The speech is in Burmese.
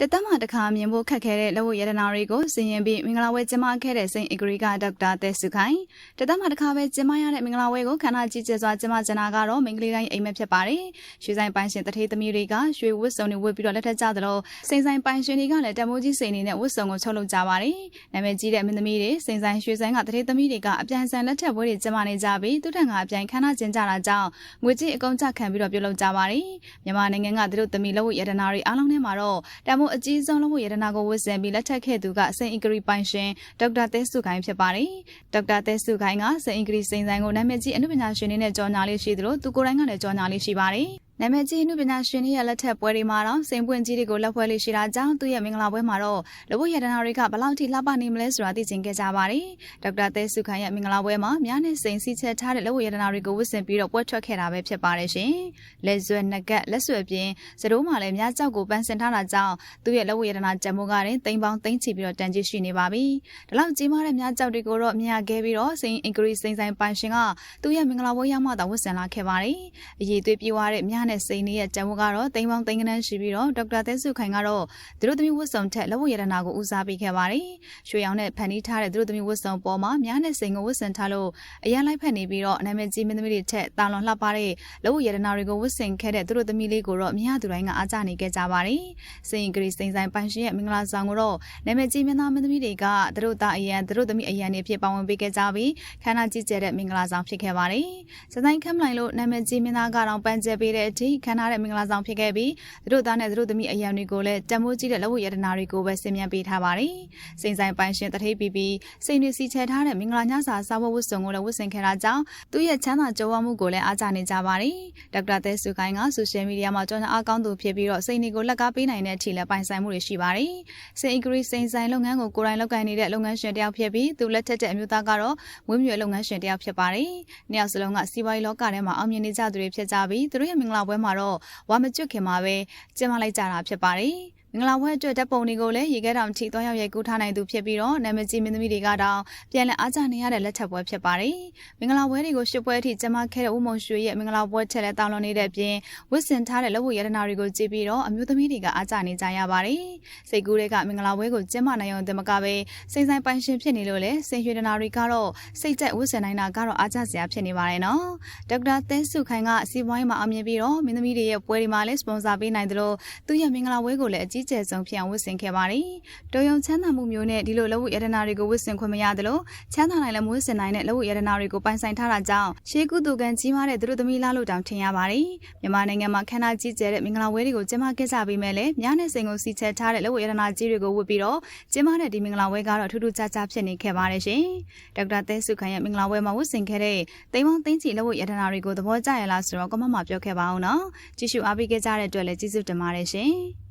တသက်မှတစ်ခါမြင်ဖို့ခက်ခဲတဲ့လက်ဝတ်ရတနာတွေကိုစင်ရင်ပြီးမင်္ဂလာပွဲကျင်းပခဲ့တဲ့စိန်အဂရီကဒေါက်တာသက်စုခိုင်တသက်မှတစ်ခါပဲကျင်းပရတဲ့မင်္ဂလာပွဲကိုခန္ဓာကြီးကျယ်စွာကျင်းပကြတာကတော့မင်္ဂလိတိုင်းအိမ်မက်ဖြစ်ပါတယ်ရွှေဆိုင်ပိုင်ရှင်တထေးသမီးတွေကရွှေဝတ်စုံတွေဝတ်ပြီးတော့လက်ထပ်ကြသလိုစိန်ဆိုင်ပိုင်ရှင်တွေကလည်းတမိုးကြီးစိန်နေနဲ့ဝတ်စုံကိုချုပ်လုပ်ကြပါတယ်နာမည်ကြီးတဲ့မင်းသမီးတွေစိန်ဆိုင်ရွှေဆိုင်ကတထေးသမီးတွေကအပြန်ဆန်လက်ထပ်ပွဲတွေကျင်းပနေကြပြီးသူထက်ကအပြန်ခန္ဓာကျင်းကြတာကြောင့်ငွေကြေးအကုန်ကြခံပြီးတော့ပြုလုပ်ကြပါတယ်မြန်မာနိုင်ငံကသူတို့သမီးလက်ဝတ်ရတနာတွေအားလုံးထဲမှာတော့တမိုးအကြီးဆုံးလက်ဝတ်ရတနာကိုဝတ်ဆင်ပြီးလက်ထပ်ခဲ့သူကစိန်အင်္ဂရီပိုင်ရှင်ဒေါက်တာသဲစုခိုင်ဖြစ်ပါတယ်။ဒေါက်တာသဲစုခိုင်ကစိန်အင်္ဂရီစိန်ဆိုင်ကိုနာမည်ကြီးအနုပညာရှင်တွေနဲ့ကြော်ညာလေးရှိသလိုသူကိုယ်တိုင်ကလည်းကြော်ညာလေးရှိပါတယ်။ နာမည်ကြီးအနုပညာရှင်တွေရဲ့လက်ထက်ပွဲတွေမှာတော့စိန်ပွင့်ကြီးတွေကိုလက်ဖွဲ့လေးရှိတာကြောင့်သူ့ရဲ့မင်္ဂလာပွဲမှာတော့လဘုရတနာတွေကဘယ်လောက်ထိလှပနေမလဲဆိုတာသိချင်ခဲ့ကြပါတယ်။ဒေါက်တာသဲစုခိုင်ရဲ့မင်္ဂလာပွဲမှာများနဲ့စိန်စီချက်ထားတဲ့လဘုရတနာတွေကိုဝတ်ဆင်ပြီးတော့ပွဲထွက်ခဲ့တာပဲဖြစ်ပါတယ်ရှင်။လက်ဆွဲနှကက်လက်ဆွဲပြင်းစတိုးမှာလည်းများကြောက်ကိုပန်းစင်ထားတာကြောင့်သူ့ရဲ့လဘုရတနာကြံမိုးကရင်တိမ်ပေါင်းတိမ်ချီပြီးတော့တန်ကြီးရှိနေပါပြီ။ဒီလောက်ကြီးမားတဲ့များကြောက်တွေကိုတော့မြင်ရခဲ့ပြီးတော့စိန်အင်္ဂရိစိန်ဆိုင်ပိုင်ရှင်ကသူ့ရဲ့မင်္ဂလာပွဲရောက်မှသာဝတ်ဆင်လာခဲ့ပါတယ်။အရေးသွေးပြေးသွားတဲ့မြနဲ့စိန်တွေရဲ့ကြံမိုးကတော့တိမ်ပေါင်းတိမ်ကနန်းရှိပြီးတော့ဒေါက်တာသဲစုခိုင်ကတော့သူတို့သမီးဝတ်စုံထက်လက်ဝတ်ရတနာကိုဦးစားပေးခဲ့ပါတယ်။ရွှေရောင်နဲ့ဖန်တီးထားတဲ့သူတို့သမီးဝတ်စုံပေါ်မှာမြနဲ့စိန်ကိုဝတ်ဆင်ထားလို့အရန်လိုက်ဖက်နေပြီးတော့နာမည်ကြီးမင်းသမီးတွေထက်တာလွန်လှပတဲ့လက်ဝတ်ရတနာတွေကိုဝတ်ဆင်ခဲ့တဲ့သူတို့သမီးလေးကိုတော့မြင်ရသူတိုင်းကအားကျနေခဲ့ကြပါတယ်။စိန်ဂရီစိန်ဆိုင်ပိုင်ရှင်ရဲ့မင်္ဂလာဆောင်ကိုတော့နာမည်ကြီးမင်းသားမင်းသမီးတွေကသူတို့သားအရန်သူတို့သမီးအရန်တွေဖြစ်ပါဝင်ပေးခဲ့ကြပြီးခန္ဓာကြီးကျယ်တဲ့မင်္ဂလာဆောင်ဖြစ်ခဲ့ပါတယ်။စဆိုင်ခမ်းလိုက်လို့နာမည်ကြီးမင်းသားကတော့ပန်းကျဲပေးတဲ့အထိခန္ဓာတဲ့မင်္ဂလာဆောင်ဖြစ်ခဲ့ပြီးသူတို့သားနဲ့သူတို့သမီးအရန်တွေကိုလည်းတမိုးကြီးတဲ့လက်ဝတ်ရတနာတွေကိုပဲဆင်မြန်းပေးထားပါတယ်။စိန်ဆိုင်ပိုင်ရှင်တထေးပီပီစိန်တွေစီချဲထားတဲ့မင်္ဂလာညစာစားဖို့ဝတ်စုံကိုလည်းဝတ်ဆင်ခဲ့တာကြောင့်သူ့ရဲ့ချမ်းသာကြွယ်ဝမှုကိုလည်းအားကျနေကြပါတယ်။ဒေါက်တာသဲစုခိုင်ကဆိုရှယ်မီဒီယာမှာကြောင်းအားကောင်းသူဖြစ်ပြီးတော့စိန်တွေကိုလက်ကားပေးနိုင်တဲ့အထိလည်းပိုင်ဆိုင်မှုတွေရှိပါတယ်။စိန်အဂရီစိန်ဆိုင်လုပ်ငန်းကိုကိုယ်တိုင်လုပ်ကိုင်နေတဲ့လုပ်ငန်းရှင်တယောက်ဖြစ်ပြီးသူလက်ထက်တဲ့အမျိုးသားကတော့ဝင်းမြွယ်လုပ်ငန်းရှင်တယောက်ဖြစ်ပါတယ်။နှစ်ယောက်စလုံးကစီးပွားရေးလောကထဲမှာအောင်မြင်နေကြသူတွေဖြစ်ကြပြီးသူတို့ရဲ့မင်္ဂလာပွဲမှာတော့ဝါမကျွတ်ခင်မှာပဲကျင်းပလိုက်ကြတာဖြစ်ပါတယ်။ မင်္ဂလာပွဲအတွက်ဓာတ်ပုံတွေကိုလည်းရေခဲတောင်ထိသွားရောက်ရိုက်ကူးထားနိုင်သူဖြစ်ပြီးတော့နာမည်ကြီးမင်းသမီးတွေကတော့ပြန်လည်အားကျနေရတဲ့လက်ထပ်ပွဲဖြစ်ပါတယ်။မင်္ဂလာပွဲတွေကိုရှစ်ပွဲအထိကျမခဲ့တဲ့ဦးမုံရွှေရဲ့မင်္ဂလာပွဲချက်လည်းတောင်းလွန်နေတဲ့အပြင်ဝစ်စင်ထားတဲ့လက်ဝတ်ရတနာတွေကိုကြည့်ပြီးတော့အမျိုးသမီးတွေကအားကျနေကြရပါတယ်။စိတ်ကူးတွေကမင်္ဂလာပွဲကိုကျင်းပနိုင်အောင်တမကပဲစိန်ဆိုင်ပိုင်ရှင်ဖြစ်နေလို့လေစိန်ရွှေတနာတွေကတော့စိတ်ကြိုက်ဝစ်စင်နိုင်တာကတော့အားကျစရာဖြစ်နေပါတယ်နော်။ဒေါက်တာသဲစုခိုင်ကစီးပွားရေးမှာအမြင်ပြီးတော့မင်းသမီးတွေရဲ့ပွဲတွေမှာလည်းစပွန်ဆာပေးနိုင်တယ်လို့သူ့ရဲ့မင်္ဂလာပွဲကိုလည်းအကြီးကျယ်ဆုံးဖြစ်အောင်ဝတ်ဆင်ခဲ့ပါတယ်။တော်ရုံချမ်းသာမှုမျိုးနဲ့ဒီလိုလက်ဝတ်ရတနာတွေကိုဝတ်ဆင်ခွင့်မရသလိုချမ်းသာနိုင်လည်းမဝတ်ဆင်နိုင်တဲ့လက်ဝတ်ရတနာတွေကိုပိုင်ဆိုင်ထားတာကြောင့်ရှေးကုသူကန်ကြီးမားတဲ့သူတို့သမီးလားလို့တောင်ထင်ရပါတယ်။မြန်မာနိုင်ငံမှာခန္ဓာကြီးကျယ်တဲ့မင်္ဂလာပွဲတွေကိုကျင်းပခဲ့ကြပြီးမဲ့လည်းမြားနဲ့စိန်ကိုစီချက်ထားတဲ့လက်ဝတ်ရတနာကြီးတွေကိုဝတ်ပြီးတော့ကျင်းပတဲ့ဒီမင်္ဂလာပွဲကတော့ထူးထူးခြားခြားဖြစ်နေခဲ့ပါတယ်ရှင်။ဒေါက်တာသဲစုခိုင်ရဲ့မင်္ဂလာပွဲမှာဝတ်ဆင်ခဲ့တဲ့တိမ်မောင်းသိန်းချီလက်ဝတ်ရတနာတွေကိုသဘောကျရလားဆိုတော့ကမ္ဘာမှာပြောခဲ့ပါအောင်နော်။ကြည့်ရှုအားပေးခဲ့ကြတဲ့အတွက်လည်းကျေးဇူးတင်ပါတယ်ရှင်။